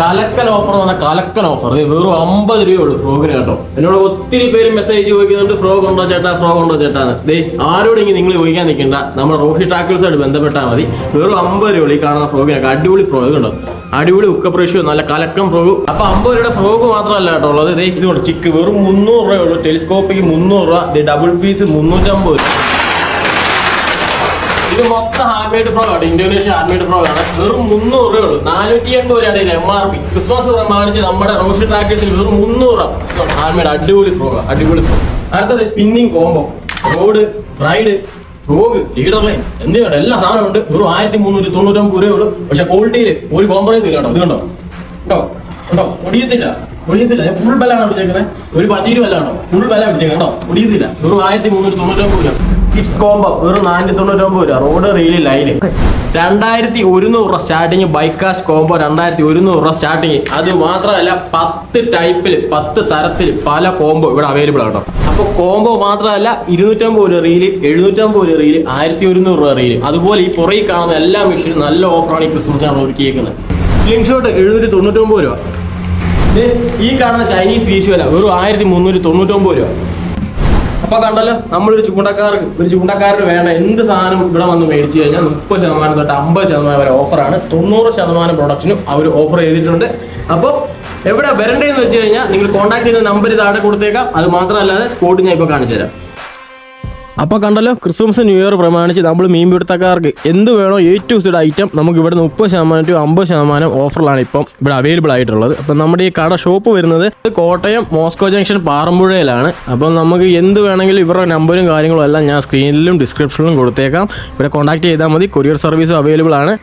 കലക്കൻ offer എന്ന് പറഞ്ഞാൽ കലക്കൻ offer വെറും അമ്പത് രൂപയുള്ളൂ ഫ്രോഗിന് കേട്ടോ. എന്നോട് ഒത്തിരി പേര് മെസ്സേജ് ചോദിക്കുന്നുണ്ട് ഫ്രോഗ് ഉണ്ടോ ചേട്ടാ? ഫ്രോഗ് ഉണ്ടോ ചേട്ടാന്ന് ദേ ആരോടെങ്കിൽ നിങ്ങൾ ചോദിക്കാൻ നിൽക്കണ്ട. നമ്മൾ റോഷി ടാക്കിൾസായിട്ട് ബന്ധപ്പെട്ടാൽ മതി. വെറും അമ്പത് രൂപ ഈ കാണുന്ന ഫ്രോഗിനൊക്കെ അടിപൊളി ഫ്രോഗ് ഉണ്ടോ? അടിപൊളി ഉക്കപ്രേഷ്യോ നല്ല കലക്കം ഫ്രോഗ് അപ്പൊ അമ്പത് രൂപയുടെ ഫ്രോഗ് മാത്രമല്ല കേട്ടോ ഉള്ളത്. ഇതുകൊണ്ട് ചിക്ക് വെറും മുന്നൂറ് രൂപയുള്ളൂ ടെലിസ്കോപ്പിക്ക് മുന്നൂറ് രൂപ. ഡബിൾ പീസ് മുന്നൂറ്റമ്പത് രൂപ. ഇത് മൊത്തം ഹാൻഡ്മെയ്ഡ് പ്രോ ആണ്. ഇന്തോനേഷ്യ ഹാൻഡ്മെയ്ഡ് പ്രോ ആണ്. വെറും മുന്നൂറ് രൂപയുള്ളൂ നാനൂറ്റി എൺപത് രൂപയാണ് ഇതിന് എം ആർ പി ക്രിസ്മസ് പ്രമാണിച്ച് നമ്മുടെ റോഷി ട്രാക്കേഴ്സിൽ വെറും മുന്നൂറ് ഹാൻഡ്മെയ്ഡ് അടിപൊളി ഫ്രോ അടിപൊളി പ്രോ അടുത്തത് spinning combo rod ride frog leader line എന്ത് എല്ലാ സാധനവും ഉണ്ട്. വെറും ആയിരത്തി മുന്നൂറ്റി തൊണ്ണൂറ്റൊമ്പത് രൂപയുള്ളൂ പക്ഷെ ക്വാളിറ്റിയിൽ ഒരു കോംപ്രമൈസ് ഇല്ല കേട്ടോ. ഇത് കേട്ടോ കേട്ടോ ഒടിയത്തില്ല. ഒടിയത്തില്ല. ഫുൾ ബലാണ് പിടിച്ചേക്കുന്നത് ഒരു പറ്റീരും അല്ല ഫുൾ ബല പിടിച്ചേക്കുന്നത് കേട്ടോ ഒടിയത്തില്ല. വെറും ആയിരത്തി മുന്നൂറ്റി തൊണ്ണൂറ്റൊമ്പത് രൂപ. കിഡ്സ് കോംബോ വെറും നാനൂറ്റി തൊണ്ണൂറ്റൊമ്പത് രൂപ. റോഡ് റീൽ ലൈന് രണ്ടായിരത്തി ഒരുന്നൂറ് രൂപ സ്റ്റാർട്ടിങ് ബൈക്കാസ് കോംബോ രണ്ടായിരത്തി ഒരുന്നൂറ് രൂപ സ്റ്റാർട്ടിങ് അത് മാത്രമല്ല പത്ത് ടൈപ്പിൽ പത്ത് തരത്തിൽ പല കോംബോ ഇവിടെ അവൈലബിൾ ആണ് അപ്പൊ കോംബോ മാത്രമല്ല ഇരുന്നൂറ്റമ്പത് രൂപ റീൽ എഴുന്നൂറ്റമ്പത് രൂപ റീൽ ആയിരത്തി ഒരുന്നൂറ് രൂപ റീൽ അതുപോലെ ഈ പുറകിൽ കാണുന്ന എല്ലാ മെഷീനും നല്ല ഓഫറാണ് ഈ ക്രിസ്മസിനാണ് ഒരുക്കിയേക്കുന്നത്. സ്ലിംഗ് ഷോട്ട് എഴുന്നൂറ്റി തൊണ്ണൂറ്റൊമ്പത് രൂപ ഈ കാണുന്ന ചൈനീസ് വീശുവല വെറും ആയിരത്തി മുന്നൂറ്റി തൊണ്ണൂറ്റൊമ്പത് രൂപ. അപ്പൊ കണ്ടല്ലോ നമ്മളൊരു ചൂണ്ടക്കാർക്ക് ഒരു ചൂണ്ടക്കാരന് വേണ്ട എന്ത് സാധനം ഇവിടെ വന്ന് മേടിച്ചു കഴിഞ്ഞാൽ മുപ്പത് ശതമാനം തൊട്ട് അമ്പത് ശതമാനം വരെ ഓഫറാണ്. തൊണ്ണൂറ് ശതമാനം പ്രൊഡക്ഷനും അവർ ഓഫർ ചെയ്തിട്ടുണ്ട്. അപ്പോൾ എവിടെ വരണ്ടേന്ന് വെച്ച് കഴിഞ്ഞാൽ നിങ്ങൾ കോൺടാക്ട് ചെയ്യുന്ന നമ്പർ താഴെ കൊടുത്തേക്കാം. അത് മാത്രമല്ലാതെ സ്പോട്ട് ഞാൻ ഇപ്പോൾ കാണിച്ചു തരാം. അപ്പോൾ കണ്ടല്ലോ ക്രിസ്മസ് ന്യൂ ഇയർ പ്രമാണിച്ച് നമ്മൾ മീൻ പിടുത്തക്കാർക്ക് എന്ത് വേണോ എ ടു സിഡ് ഐറ്റം നമുക്ക് ഇവിടെ മുപ്പത് ശതമാനം ടു അമ്പത് ശതമാനം ഓഫറിലാണ് ഇപ്പം ഇവിടെ അവൈലബിൾ ആയിട്ടുള്ളത്. അപ്പം നമ്മുടെ ഈ കട ഷോപ്പ് വരുന്നത് കോട്ടയം മോസ്കോ ജംഗ്ഷൻ പാറമ്പുഴയിലാണ്. അപ്പം നമുക്ക് എന്ത് വേണമെങ്കിലും ഇവരുടെ നമ്പറും കാര്യങ്ങളും എല്ലാം ഞാൻ സ്ക്രീനിലും ഡിസ്ക്രിപ്ഷനിലും കൊടുത്തേക്കാം. ഇവിടെ കോൺടാക്ട് ചെയ്താൽ മതി. കൊറിയർ സർവീസും അവൈലബിൾ ആണ്.